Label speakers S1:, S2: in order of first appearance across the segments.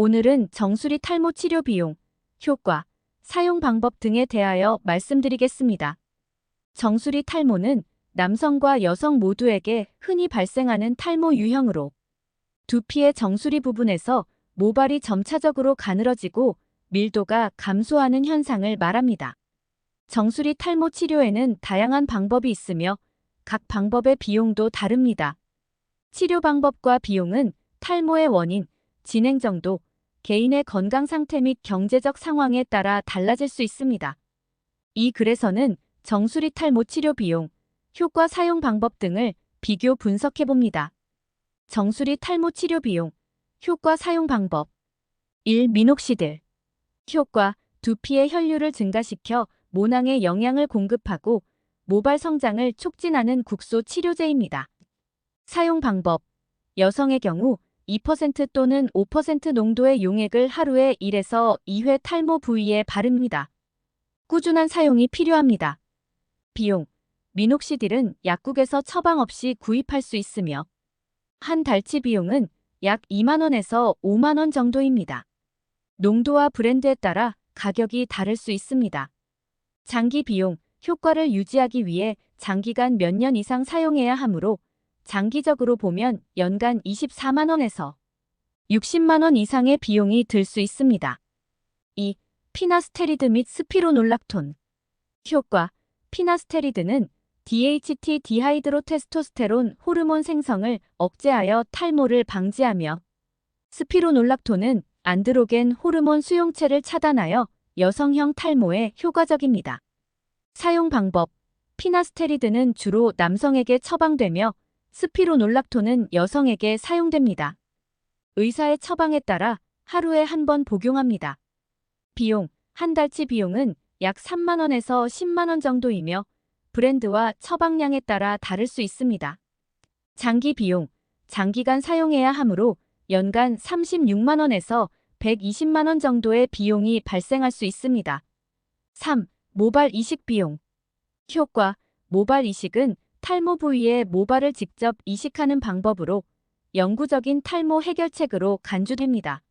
S1: 오늘은 정수리 탈모 치료 비용, 효과, 사용 방법 등에 대하여 말씀드리겠습니다. 정수리 탈모는 남성과 여성 모두에게 흔히 발생하는 탈모 유형으로 두피의 정수리 부분에서 모발이 점차적으로 가늘어지고 밀도가 감소하는 현상을 말합니다. 정수리 탈모 치료에는 다양한 방법이 있으며 각 방법의 비용도 다릅니다. 치료 방법과 비용은 탈모의 원인, 진행 정도, 개인의 건강 상태 및 경제적 상황에 따라 달라질 수 있습니다. 이 글에서는 정수리 탈모 치료 비용, 효과 사용 방법 등을 비교 분석해 봅니다. 정수리 탈모 치료 비용, 효과 사용 방법 1. 미녹시딜 효과 두피의 혈류를 증가시켜 모낭에 영양을 공급하고 모발 성장을 촉진하는 국소 치료제입니다. 사용 방법 여성의 경우 2% 또는 5% 농도의 용액을 하루에 1에서 2회 탈모 부위에 바릅니다. 꾸준한 사용이 필요합니다. 비용 미녹시딜은 약국에서 처방 없이 구입할 수 있으며 한 달치 비용은 약 2만원에서 5만원 정도입니다. 농도와 브랜드에 따라 가격이 다를 수 있습니다. 장기 비용, 효과를 유지하기 위해 장기간 몇 년 이상 사용해야 하므로 장기적으로 보면 연간 24만원에서 60만원 이상의 비용이 들 수 있습니다. 2. 피나스테리드 및 스피로놀락톤 효과 피나스테리드는 DHT 디하이드로테스토스테론 호르몬 생성을 억제하여 탈모를 방지하며 스피로놀락톤은 안드로겐 호르몬 수용체를 차단하여 여성형 탈모에 효과적입니다. 사용 방법 피나스테리드는 주로 남성에게 처방되며 스피로놀락톤은 여성에게 사용됩니다. 의사의 처방에 따라 하루에 한 번 복용합니다. 비용 한 달치 비용은 약 3만원에서 10만원 정도이며 브랜드와 처방량에 따라 다를 수 있습니다. 장기 비용 장기간 사용해야 하므로 연간 36만원에서 120만원 정도의 비용이 발생할 수 있습니다. 3. 모발 이식 비용 효과 모발 이식은 탈모 부위에 모발을 직접 이식하는 방법으로 영구적인 탈모 해결책으로 간주됩니다.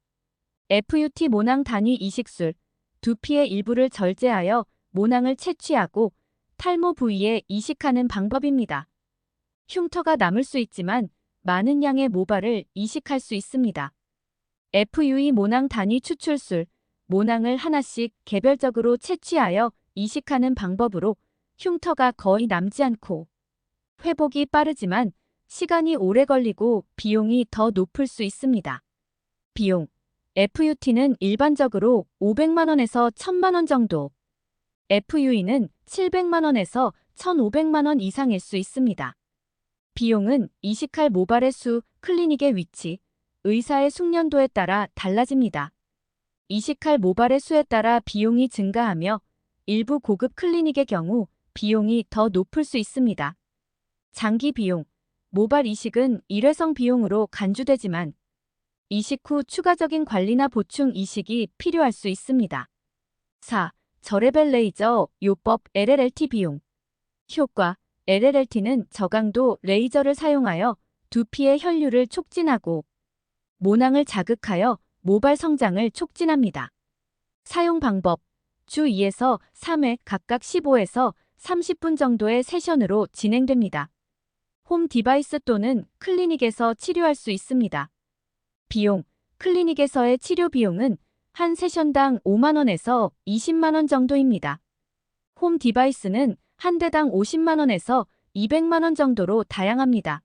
S1: FUT 모낭 단위 이식술 두피의 일부를 절제하여 모낭을 채취하고 탈모 부위에 이식하는 방법입니다. 흉터가 남을 수 있지만 많은 양의 모발을 이식할 수 있습니다. FUE 모낭 단위 추출술 모낭을 하나씩 개별적으로 채취하여 이식하는 방법으로 흉터가 거의 남지 않고 회복이 빠르지만 시간이 오래 걸리고 비용이 더 높을 수 있습니다. 비용 FUT는 일반적으로 500만원에서 1000만원 정도, FUE는 700만원에서 1500만원 이상일 수 있습니다. 비용은 이식할 모발의 수, 클리닉의 위치, 의사의 숙련도에 따라 달라집니다. 이식할 모발의 수에 따라 비용이 증가하며 일부 고급 클리닉의 경우 비용이 더 높을 수 있습니다. 장기 비용, 모발 이식은 일회성 비용으로 간주되지만 이식 후 추가적인 관리나 보충 이식이 필요할 수 있습니다. 4. 저레벨 레이저 요법 LLLT 비용 효과 LLLT는 저강도 레이저를 사용하여 두피의 혈류를 촉진하고 모낭을 자극하여 모발 성장을 촉진합니다. 사용 방법 주 2에서 3회 각각 15에서 30분 정도의 세션으로 진행됩니다. 홈 디바이스 또는 클리닉에서 치료할 수 있습니다. 비용 클리닉에서의 치료 비용은 한 세션당 5만원에서 20만원 정도입니다. 홈 디바이스는 한 대당 50만원에서 200만원 정도로 다양합니다.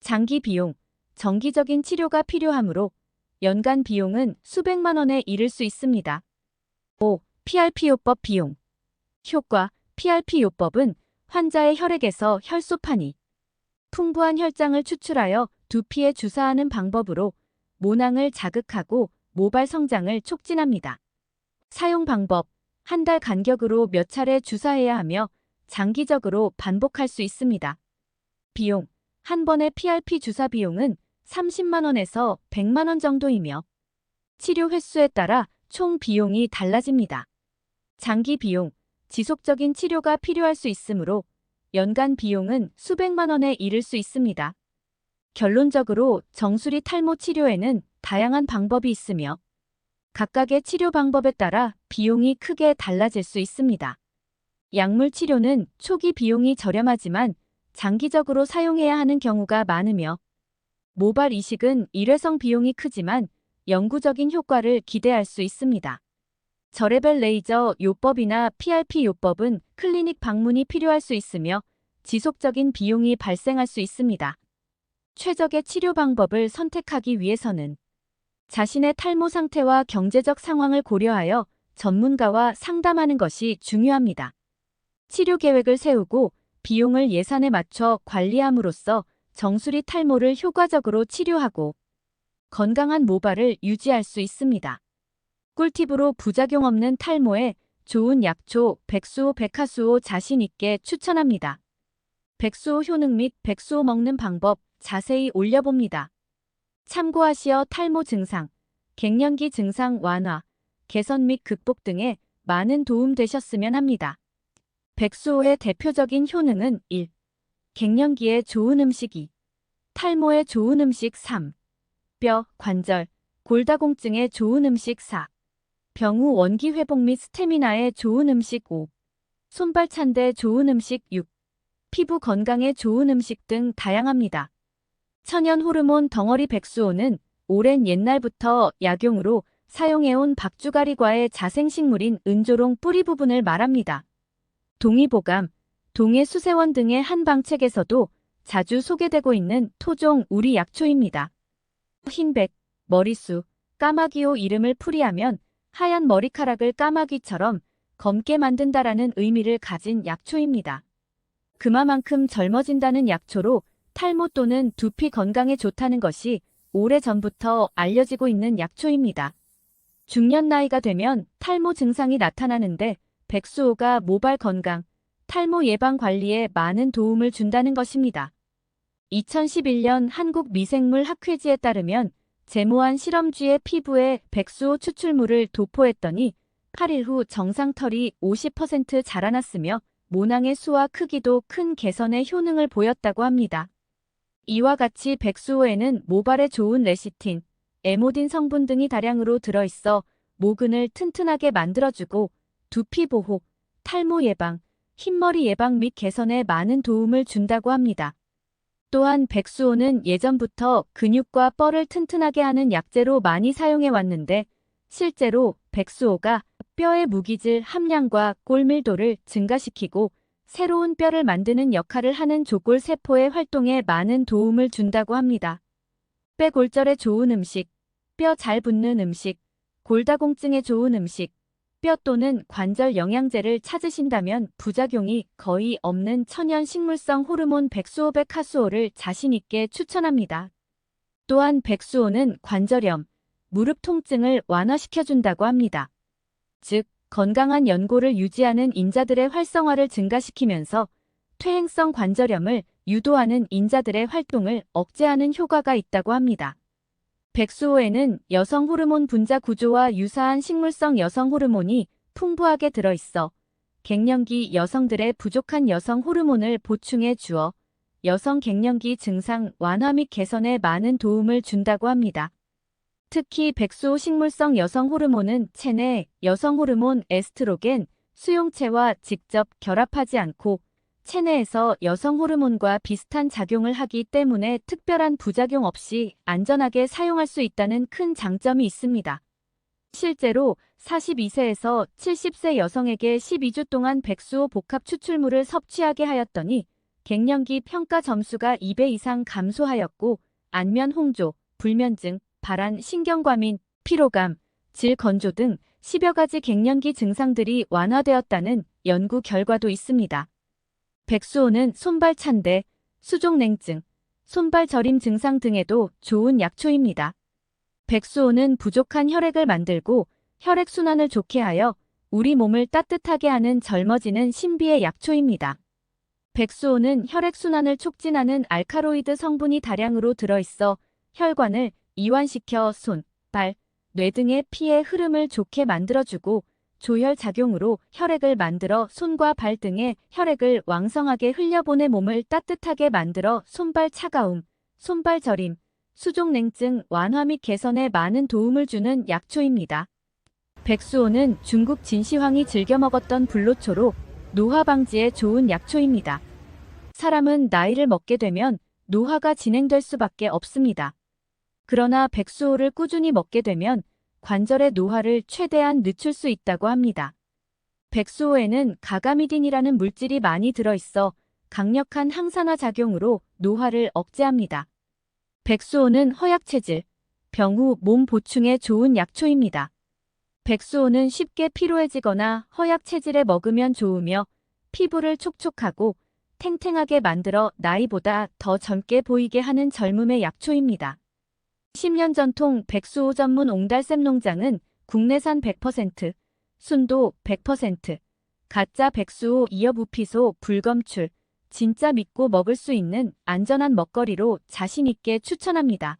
S1: 장기 비용, 정기적인 치료가 필요하므로 연간 비용은 수백만 원에 이를 수 있습니다. 5. PRP 요법 비용 효과 PRP 요법은 환자의 혈액에서 혈소판이 풍부한 혈장을 추출하여 두피에 주사하는 방법으로 모낭을 자극하고 모발 성장을 촉진합니다. 사용 방법 한 달 간격으로 몇 차례 주사해야 하며 장기적으로 반복할 수 있습니다. 비용 한 번의 PRP 주사 비용은 30만원에서 100만원 정도이며 치료 횟수에 따라 총 비용이 달라집니다. 장기 비용 지속적인 치료가 필요할 수 있으므로 연간 비용은 수백만 원에 이를 수 있습니다. 결론적으로 정수리 탈모 치료에는 다양한 방법이 있으며 각각의 치료 방법에 따라 비용이 크게 달라질 수 있습니다. 약물 치료는 초기 비용이 저렴하지만 장기적으로 사용해야 하는 경우가 많으며 모발 이식은 일회성 비용이 크지만 영구적인 효과를 기대할 수 있습니다. 저레벨 레이저 요법이나 PRP 요법은 클리닉 방문이 필요할 수 있으며 지속적인 비용이 발생할 수 있습니다. 최적의 치료 방법을 선택하기 위해서는 자신의 탈모 상태와 경제적 상황을 고려하여 전문가와 상담하는 것이 중요합니다. 치료 계획을 세우고 비용을 예산에 맞춰 관리함으로써 정수리 탈모를 효과적으로 치료하고 건강한 모발을 유지할 수 있습니다. 꿀팁으로 부작용 없는 탈모에 좋은 약초 백수호 백화수호 자신 있게 추천합니다. 백수호 효능 및 백수호 먹는 방법 자세히 올려봅니다. 참고하시어 탈모 증상, 갱년기 증상 완화, 개선 및 극복 등에 많은 도움 되셨으면 합니다. 백수호의 대표적인 효능은 1. 갱년기에 좋은 음식 2. 탈모에 좋은 음식 3. 뼈, 관절, 골다공증에 좋은 음식 4. 병우 원기 회복 및 스태미나에 좋은 음식 5. 손발 찬데 좋은 음식 6. 피부 건강에 좋은 음식 등 다양합니다. 천연 호르몬 덩어리 백수호는 오랜 옛날부터 약용으로 사용해온 박주가리과의 자생식물인 은조롱 뿌리 부분을 말합니다. 동의보감, 동해 수세원 등의 한방책에서도 자주 소개되고 있는 토종 우리 약초입니다. 흰백, 머리수, 까마귀호 이름을 풀이하면 하얀 머리카락을 까마귀처럼 검게 만든다라는 의미를 가진 약초입니다. 그마만큼 젊어진다는 약초로 탈모 또는 두피 건강에 좋다는 것이 오래전부터 알려지고 있는 약초입니다. 중년 나이가 되면 탈모 증상이 나타나는데 백수호가 모발 건강, 탈모 예방 관리에 많은 도움을 준다는 것입니다. 2011년 한국미생물 학회지에 따르면 제모한 실험쥐의 피부에 백수호 추출물을 도포했더니 8일 후 정상털이 50% 자라났으며 모낭의 수와 크기도 큰 개선의 효능을 보였다고 합니다. 이와 같이 백수호에는 모발에 좋은 레시틴, 에모딘 성분 등이 다량으로 들어있어 모근을 튼튼하게 만들어주고 두피 보호, 탈모 예방, 흰머리 예방 및 개선에 많은 도움을 준다고 합니다. 또한 백수호는 예전부터 근육과 뻘을 튼튼하게 하는 약재로 많이 사용해 왔는데 실제로 백수호가 뼈의 무기질 함량과 골밀도를 증가시키고 새로운 뼈를 만드는 역할을 하는 조골 세포의 활동에 많은 도움을 준다고 합니다. 뼈골절에 좋은 음식, 뼈 잘 붙는 음식, 골다공증에 좋은 음식, 뼈 또는 관절 영양제를 찾으신다면 부작용이 거의 없는 천연 식물성 호르몬 백수호백 카수호를 자신있게 추천합니다. 또한 백수호는 관절염, 무릎 통증을 완화시켜준다고 합니다. 즉, 건강한 연골을 유지하는 인자들의 활성화를 증가시키면서 퇴행성 관절염을 유도하는 인자들의 활동을 억제하는 효과가 있다고 합니다. 백수호에는 여성 호르몬 분자 구조와 유사한 식물성 여성 호르몬이 풍부하게 들어있어 갱년기 여성들의 부족한 여성 호르몬을 보충해 주어 여성 갱년기 증상 완화 및 개선에 많은 도움을 준다고 합니다. 특히 백수호 식물성 여성 호르몬은 체내 여성 호르몬 에스트로겐 수용체와 직접 결합하지 않고 체내에서 여성 호르몬과 비슷한 작용을 하기 때문에 특별한 부작용 없이 안전하게 사용할 수 있다는 큰 장점이 있습니다. 실제로 42세에서 70세 여성에게 12주 동안 백수호 복합 추출물을 섭취하게 하였더니 갱년기 평가 점수가 2배 이상 감소하였고 안면 홍조, 불면증, 발한 신경과민, 피로감, 질 건조 등 10여 가지 갱년기 증상들이 완화되었다는 연구 결과도 있습니다. 백수호는 손발 찬데, 수족냉증, 손발 저림 증상 등에도 좋은 약초입니다. 백수호는 부족한 혈액을 만들고 혈액순환을 좋게 하여 우리 몸을 따뜻하게 하는 젊어지는 신비의 약초입니다. 백수호는 혈액순환을 촉진하는 알카로이드 성분이 다량으로 들어있어 혈관을 이완시켜 손, 발, 뇌 등의 피의 흐름을 좋게 만들어주고 조혈 작용으로 혈액을 만들어 손과 발 등에 혈액을 왕성하게 흘려보내 몸을 따뜻하게 만들어 손발 차가움, 손발 저림, 수족냉증 완화 및 개선에 많은 도움을 주는 약초입니다. 백수호는 중국 진시황이 즐겨 먹었던 불로초로 노화 방지에 좋은 약초입니다. 사람은 나이를 먹게 되면 노화가 진행될 수밖에 없습니다. 그러나 백수호를 꾸준히 먹게 되면 관절의 노화를 최대한 늦출 수 있다고 합니다. 백수호에는 가가미딘이라는 물질이 많이 들어있어 강력한 항산화 작용으로 노화를 억제합니다. 백수호는 허약 체질, 병후 몸 보충에 좋은 약초입니다. 백수호는 쉽게 피로해지거나 허약 체질에 먹으면 좋으며 피부를 촉촉하고 탱탱하게 만들어 나이보다 더 젊게 보이게 하는 젊음의 약초입니다. 10년 전통 백수호 전문 옹달샘 농장은 국내산 100%, 순도 100%, 가짜 백수호 이어 부피소 불검출, 진짜 믿고 먹을 수 있는 안전한 먹거리로 자신있게 추천합니다.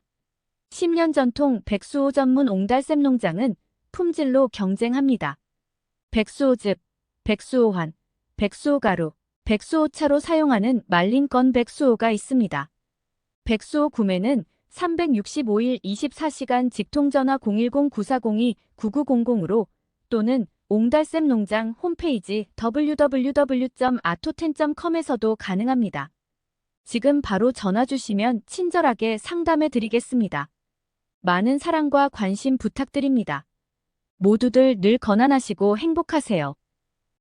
S1: 10년 전통 백수호 전문 옹달샘 농장은 품질로 경쟁합니다. 백수호즙, 백수호환, 백수호가루, 백수호차로 사용하는 말린 건 백수호가 있습니다. 백수호 구매는 365일 24시간 직통전화 010-9402-9900으로 또는 옹달샘 농장 홈페이지 www.ato텐.com에서도 가능합니다. 지금 바로 전화 주시면 친절하게 상담해 드리겠습니다. 많은 사랑과 관심 부탁드립니다. 모두들 늘 건강하시고 행복하세요.